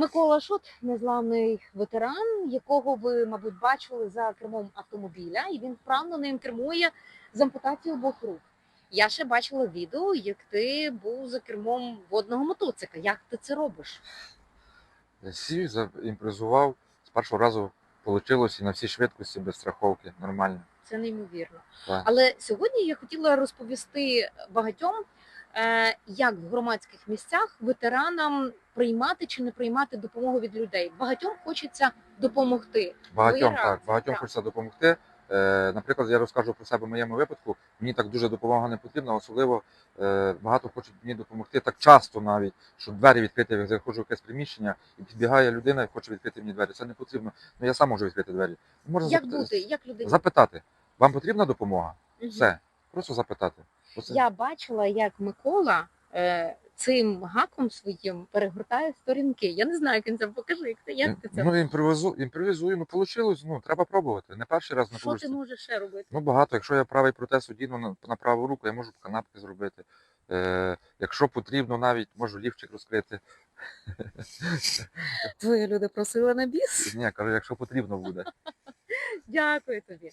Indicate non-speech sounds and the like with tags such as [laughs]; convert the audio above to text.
Микола Шут, незламний ветеран, якого ви, мабуть, бачили за кермом автомобіля, і він вправно ним кермує з ампутацією обох рук. Я ще бачила відео, як ти був за кермом водного мотоцика. Як ти це робиш? Сів, заімпровізував, з першого разу вийшло і на всій швидкості без страховки. Нормально. Це неймовірно. Так. Але сьогодні я хотіла розповісти багатьом, е, як в громадських місцях ветеранам приймати чи не приймати допомогу від людей. Багатьом хочеться допомогти. Багатьом так, багатьом так. хочеться допомогти. Е, наприклад, я розкажу про себе в моєму випадку. Мені так дуже допомога не потрібна, особливо е, багато хочуть мені допомогти так часто навіть, що двері відкрити, я заходжу в якесь приміщення і підбігає людина і хоче відкрити мені двері. Це не потрібно. Ну я сам можу відкрити двері. Можна Як запит- бути? Як людей? запитати, вам потрібна допомога? Мгм. Все. Просто запитати. Оце. Я бачила, як Микола е, цим гаком своїм перегортає сторінки. Я не знаю, як він це покажи. Як ти, як ти це Ну, імпровізу, імпровізую, ну вийшло, ну треба пробувати. Не перший раз не що ти можеш ще робити? Ну багато. Якщо я правий протез одіну на, на праву руку, я можу канапки зробити. Е, якщо потрібно, навіть можу лівчик розкрити. Твої люди просили на біс. Ні, кажу, якщо потрібно буде. [laughs] Дякую тобі.